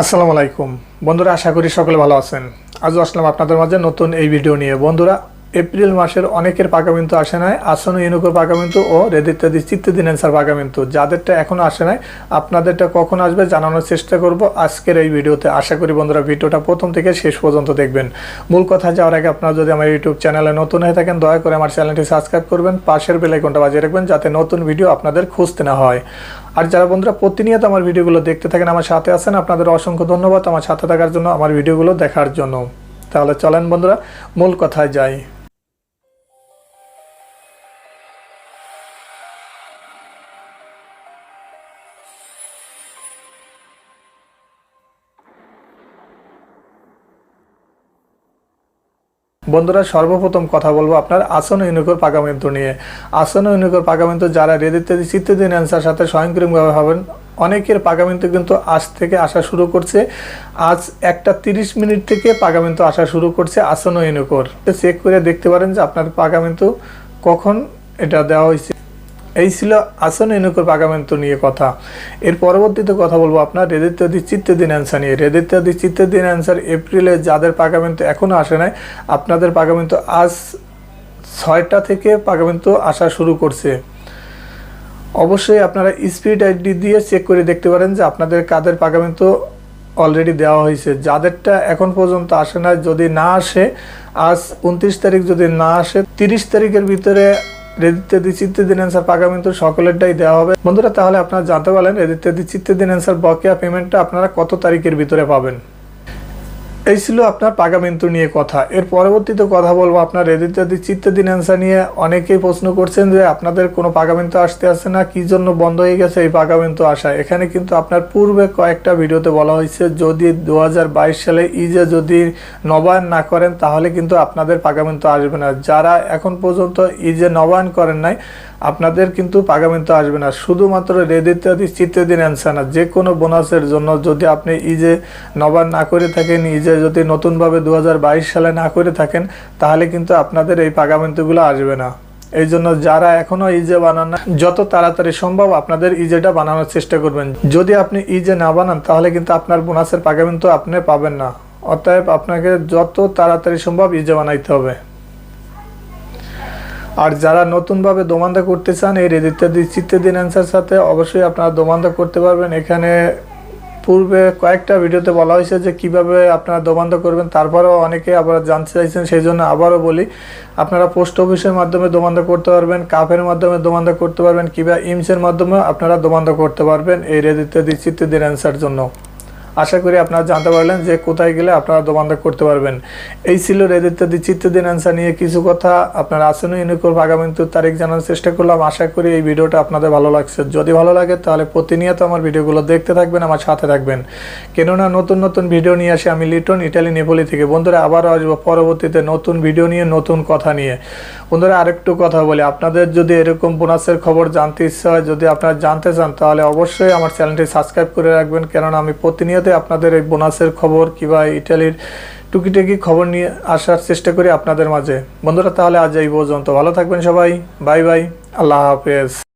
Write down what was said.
আসসালামু আলাইকুম। বন্ধুরা, আশা করি সকলে ভালো আছেন। আজও আসলাম আপনাদের মাঝে নতুন এই ভিডিও নিয়ে। বন্ধুরা এপ্রিল মাসের অনেকের পাকা কিন্তু আসে নাই আসন ইউনুকোর পাকা কিন্তু ও রেদিত্যাদি চিত্তদিন পাকা কিন্তু যাদেরটা এখনও আসে নাই, আপনাদেরটা কখন আসবে জানানোর চেষ্টা করব আজকের এই ভিডিওতে। আশা করি বন্ধুরা ভিডিওটা প্রথম থেকে শেষ পর্যন্ত দেখবেন। মূল কথা যাওয়ার আগে আপনারা যদি আমার ইউটিউব চ্যানেলে নতুন হয়ে থাকেন, দয়া করে আমার চ্যানেলটি সাবস্ক্রাইব করবেন, পাশের বেলাইকনটা বাজিয়ে রাখবেন যাতে নতুন ভিডিও আপনাদের খুঁজতে না হয়। আর যারা বন্ধুরা প্রতিনিয়ত আমার ভিডিওগুলো দেখতে থাকেন, আমার সাথে আছেন, আপনাদের অসংখ্য ধন্যবাদ আমার সাথে থাকার জন্য, আমার ভিডিওগুলো দেখার জন্য। তাহলে চলেন বন্ধুরা, মূল কথায় যাই। বন্ধুরা, সর্বপ্রথম কথা বলব আপনার আসন ইউনিকোর পাকামিন্ত নিয়ে। আসন ইউনিকোর পাকামিন্ত যারা রেদিতে চিত্তদিন অ্যান্সার সাথে স্বয়ংক্রিয়ভাবে হবেন অনেকের পাকামিন্ত কিন্তু আজ থেকে আসা শুরু করছে। আজ একটা তিরিশ মিনিট থেকে পাকামিন্ত আসা শুরু করছে আসন ইউনিকোর। চেক করে দেখতে পারেন যে আপনার পাকামিন্ত কখন এটা দেওয়া হয়েছে। এই ছিল আসন ইউনিকোর পাগামেন্টো নিয়ে কথা। এর পরবর্তীতে কথা বলব আপনার রেদিত্যাদি চিত্তদিন অ্যান্সার নিয়ে। রেদিত্যাদি চিত্তদিন অ্যান্সার এপ্রিলে যাদের পাগামেন্টো এখনও আসে নাই, আপনাদের পাগামেন্টো আজ ছয়টা থেকে পাগামেন্টো আসা শুরু করছে। অবশ্যই আপনারা স্পিড আইডি দিয়ে চেক করে দেখতে পারেন যে আপনাদের কাদের পাগামেন্টো অলরেডি দেওয়া হয়েছে। যাদেরটা এখন পর্যন্ত আসে না যদি না আসে, আজ উনত্রিশ তারিখ যদি না আসে, তিরিশ তারিখের ভিতরে রেদিত্যাদি চিত্তদিন অ্যান্সার পাকা কিন্তু সকলেরটাই দেওয়া হবে। বন্ধুরা, তাহলে আপনারা জানতে পারলেন রেদিত্যাদি চিত্তদিন অ্যান্সার বকেয়া পেমেন্টটা আপনারা কত তারিখের ভিতরে পাবেন? এই ছিল আপনার পাগামিন্তু নিয়ে কথা। এর পরবর্তীতে কথা বলব আপনার রেদিত্যাদি চিত্তদিন অ্যান্সার নিয়ে। অনেকেই প্রশ্ন করছেন যে আপনাদের কোনো পাগামিন্তু আসতে আসছে না, কি জন্য বন্ধ হয়ে গেছে এই পাগামিন্তু আসা? এখানে কিন্তু আপনার পূর্বে কয়েকটা ভিডিওতে বলা হয়েছে, যদি দু হাজার বাইশ সালে ইজে যদি নবায়ন না করেন, তাহলে কিন্তু আপনাদের পাগামিন্তু আসবে না। যারা এখন পর্যন্ত ইজে নবায়ন করেন নাই আপনাদের কিন্তু পাগামিন্তু আসবে না। শুধুমাত্র রেদিত্যাদি চিত্তদিন অ্যান্সার না যে কোনো বোনাসের জন্য যদি আপনি ইজে নবায়ন না করে থাকেন, ইজে যদি নতুনভাবে দু হাজার বাইশ সালে না করে থাকেন, তাহলে কিন্তু আপনাদের এই পাগামিন্তুগুলো আসবে না। এই জন্য যারা এখনও ইজে বানান না, যত তাড়াতাড়ি সম্ভব আপনাদের ইজেটা বানানোর চেষ্টা করবেন। যদি আপনি ইজে না বানান, তাহলে কিন্তু আপনার বোনাসের পাগামিন্তু আপনি পাবেন না। অতএব আপনাকে যত তাড়াতাড়ি সম্ভব ইজে বানাইতে হবে। আর যারা নতুনভাবে দোমান্দা করতে চান, এই রেদিত্যাদি চিত্তদিন অ্যান্সার সাথে অবশ্যই আপনারা দোমান্দা করতে পারবেন। এখানে পূর্বে কয়েকটা ভিডিওতে বলা হয়েছে যে কীভাবে আপনারা দোমান্দা করবেন, তারপরেও অনেকে আবার জানতে চাইছেন সেই জন্য আবারও বলি, আপনারা পোস্ট অফিসের মাধ্যমে দোমান্দা করতে পারবেন কাপের মাধ্যমে দোমান্দা করতে পারবেন, কিংবা ইমসের মাধ্যমে আপনারা দোমান্দা করতে পারবেন এই রেদিত্যাদি চিত্তদিন অ্যান্সার জন্য। আশা করি আপনারা জানতে পারলেন যে কোথায় গেলে আপনারা দোকানদার করতে পারবেন। এই ছিল রেদিত্যাদি চিত্তদিন অ্যান্সার নিয়ে কিছু কথা। আপনার আসন্ন ইউনিকোর আগামীতে তারিখ জানার চেষ্টা করলাম। আশা করি এই ভিডিওটা আপনাদের ভালো লাগছে। যদি ভালো লাগে তাহলে প্রতিনিয়ত আমার ভিডিওগুলো দেখতে থাকবেন, আমার সাথে থাকবেন। কেননা নতুন নতুন ভিডিও নিয়ে আসি আমি লিটন, ইটালি, নেপোলি থেকে। বন্ধুরা, আবারও আসব পরবর্তীতে নতুন ভিডিও নিয়ে, নতুন কথা নিয়ে। বন্ধুরা, আরেকটু কথা বলি। আপনাদের যদি এরকম বোনাসের খবর জানতে ইচ্ছা হয়, যদি আপনারা জানতে চান, তাহলে অবশ্যই আমার চ্যানেলটি সাবস্ক্রাইব করে রাখবেন। কেননা আমি প্রতিনিয়ত আপনাদের এই বোনাসের খবর কিংবা ইটালির টুকিটাকি খবর নিয়ে আসার চেষ্টা করি আপনাদের মাঝে। বন্ধুরা, তাহলে আজ এই পর্যন্ত। ভালো থাকবেন সবাই। Bye bye. আল্লাহ হাফেজ।